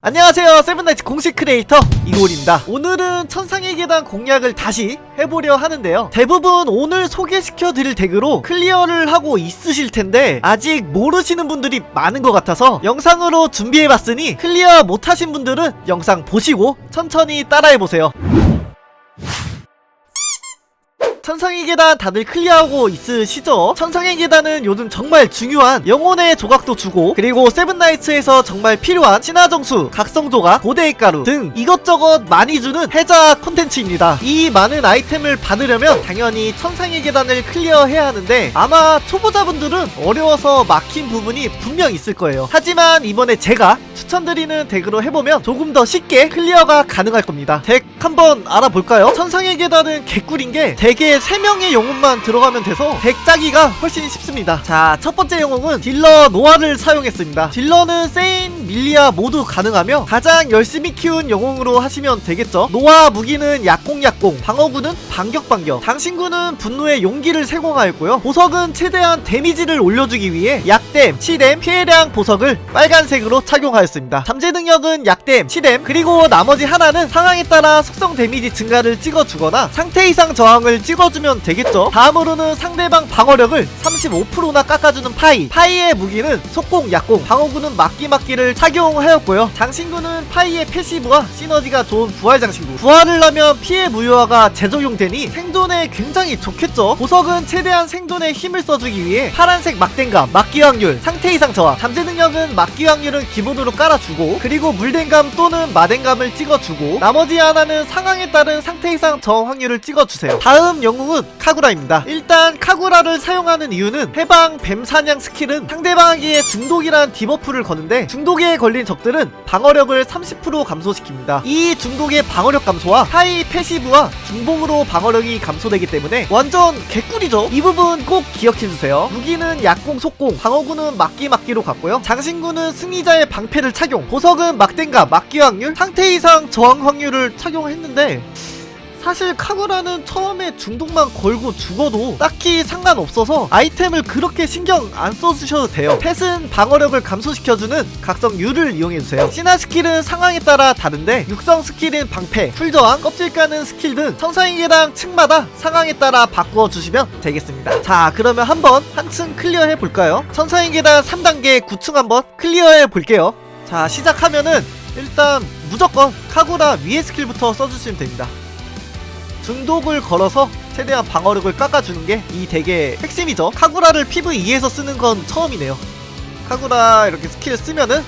안녕하세요 세븐나이츠 공식 크리에이터 이골입니다. 오늘은 천상의 계단 공략을 다시 해보려 하는데요. 대부분 오늘 소개시켜 드릴 덱으로 클리어를 하고 있으실 텐데 아직 모르시는 분들이 많은 것 같아서 영상으로 준비해봤으니 클리어 못하신 분들은 영상 보시고 천천히 따라해보세요 천상의 계단 다들 클리어하고 있으시죠? 천상의 계단은 요즘 정말 중요한 영혼의 조각도 주고 그리고 세븐나이츠에서 정말 필요한 신화정수, 각성조각, 고대의 가루 등 이것저것 많이 주는 해자 콘텐츠입니다. 이 많은 아이템을 받으려면 당연히 천상의 계단을 클리어해야 하는데 아마 초보자분들은 어려워서 막힌 부분이 분명 있을 거예요. 하지만 이번에 제가 추천드리는 덱으로 해보면 조금 더 쉽게 클리어가 가능할 겁니다. 덱 한번 알아볼까요? 천상의 계단은 개꿀인 게 덱에 3명의 영웅만 들어가면 돼서 덱 짜기가 훨씬 쉽습니다. 자, 첫 번째 영웅은 딜러 노아를 사용했습니다. 딜러는 세인, 밀리아 모두 가능하며 가장 열심히 키운 영웅으로 하시면 되겠죠. 노아 무기는 약공약공, 방어구는 반격반격, 당신구는 분노의 용기를 세공하였고요. 보석은 최대한 데미지를 올려주기 위해 약댐, 치댐, 피해량 보석을 빨간색으로 착용하였습니다. 잠재 능력은 약댐, 치댐, 그리고 나머지 하나는 상황에 따라 속성 데미지 증가를 찍어주거나 상태 이상 저항을 찍어주면 되겠죠. 다음으로는 상대방 방어력을 35%나 깎아주는 파이. 파이의 무기는 속공, 약공, 방어구는 막기막기를 착용하였고요. 장신구는 파이의 패시브와 시너지가 좋은 부활 장신구. 부활을 하면 피해 무효화가 재적용되니 생존에 굉장히 좋겠죠. 보석은 최대한 생존에 힘을 써주기 위해 파란색 막댕감, 막기 확률, 상태 이상 저항. 잠재 능력은 막기 확률은 기본으로 깔아주고 그리고 물댕감 또는 마댕감을 찍어주고 나머지 하나는 상황에 따른 상태 이상 저항 확률을 찍어주세요. 다음 영웅은 카구라입니다. 일단 카구라를 사용하는 이유는 해방 뱀 사냥 스킬은 상대방에게 중독이란 디버프를 거는데 중독에 걸린 적들은 방어력을 30% 감소시킵니다. 이 중독의 방어력 감소와 하이 패시브와 중봉으로 방어력이 감소되기 때문에 완전 개꿀이죠. 이 부분 꼭 기억해주세요. 무기는 약공 속공, 방어구는 막기 막기로 갔고요. 장신구는 승리자의 방패를 착용, 보석은 막댕감, 막기 확률, 상태 이상 저항 확률을 착용했는데 사실 카구라는 처음에 중독만 걸고 죽어도 딱히 상관없어서 아이템을 그렇게 신경 안 써주셔도 돼요. 펫은 방어력을 감소시켜주는 각성 U를 이용해주세요. 신화 스킬은 상황에 따라 다른데 육성 스킬은 방패, 풀저항, 껍질 까는 스킬 등 계단 층마다 상황에 따라 바꾸어 주시면 되겠습니다. 자 그러면 한번 한층 클리어 해 볼까요? 천상의 계단 3단계 9층 한번 클리어해 볼게요. 자 시작하면은 일단 무조건 카구라 위에 스킬부터 써주시면 됩니다 중독을 걸어서 최대한 방어력을 깎아주는 게 이 덱의 핵심이죠. 카구라를 PVE에서 쓰는 건 처음이네요. 카구라 이렇게 스킬 쓰면은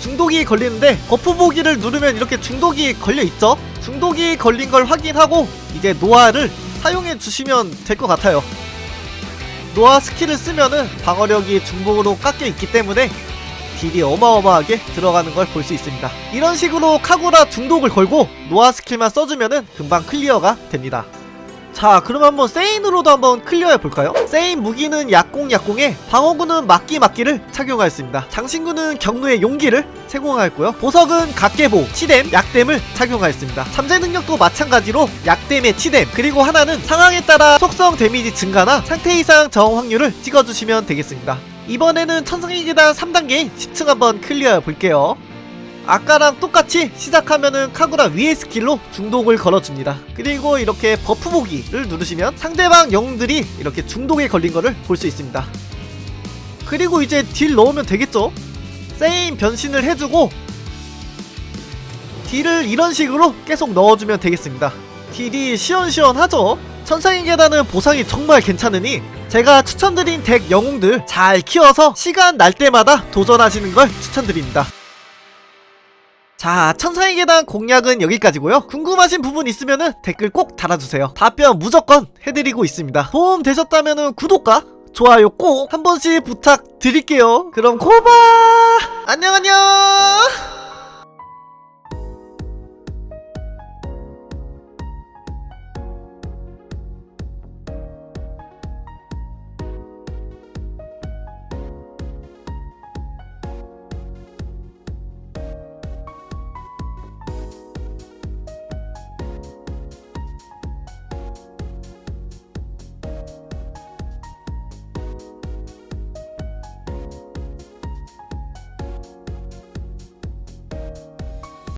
중독이 걸리는데 버프 보기를 누르면 이렇게 중독이 걸려 있죠. 중독이 걸린 걸 확인하고 이제 노아를 사용해 주시면 될 것 같아요. 노아 스킬을 쓰면은 방어력이 중복으로 깎여 있기 때문에 딜이 어마어마하게 들어가는 걸 볼 수 있습니다. 이런 식으로 카구라 중독을 걸고 노아 스킬만 써주면은 금방 클리어가 됩니다. 자, 그럼 한번 세인으로도 한번 클리어해 볼까요? 세인 무기는 약공 약공에 방어구는 막기 막기를 착용하였습니다. 장신구는 경로의 용기를 제공하였고요. 보석은 각계보, 치댐, 약댐을 착용하였습니다. 잠재 능력도 마찬가지로 약댐의 치댐, 그리고 하나는 상황에 따라 속성 데미지 증가나 상태 이상 저항 확률을 찍어주시면 되겠습니다. 이번에는 천상의 계단 3단계 10층 한번 클리어 볼게요. 아까랑 똑같이 시작하면은 카구라 위의 스킬로 중독을 걸어줍니다. 그리고 이렇게 버프 보기를 누르시면 상대방 영웅들이 이렇게 중독에 걸린 거를 볼 수 있습니다. 그리고 이제 딜 넣으면 되겠죠? 세임 변신을 해주고 딜을 이런 식으로 계속 넣어주면 되겠습니다. 딜이 시원시원하죠? 천상의 계단은 보상이 정말 괜찮으니 제가 추천드린 덱 영웅들 잘 키워서 시간 날 때마다 도전하시는 걸 추천드립니다. 자, 천상의 계단 공략은 여기까지고요. 궁금하신 부분 있으면 댓글 꼭 달아주세요. 답변 무조건 해드리고 있습니다. 도움 되셨다면 구독과 좋아요 꼭 한 번씩 부탁드릴게요. 그럼 고바! 안녕 안녕!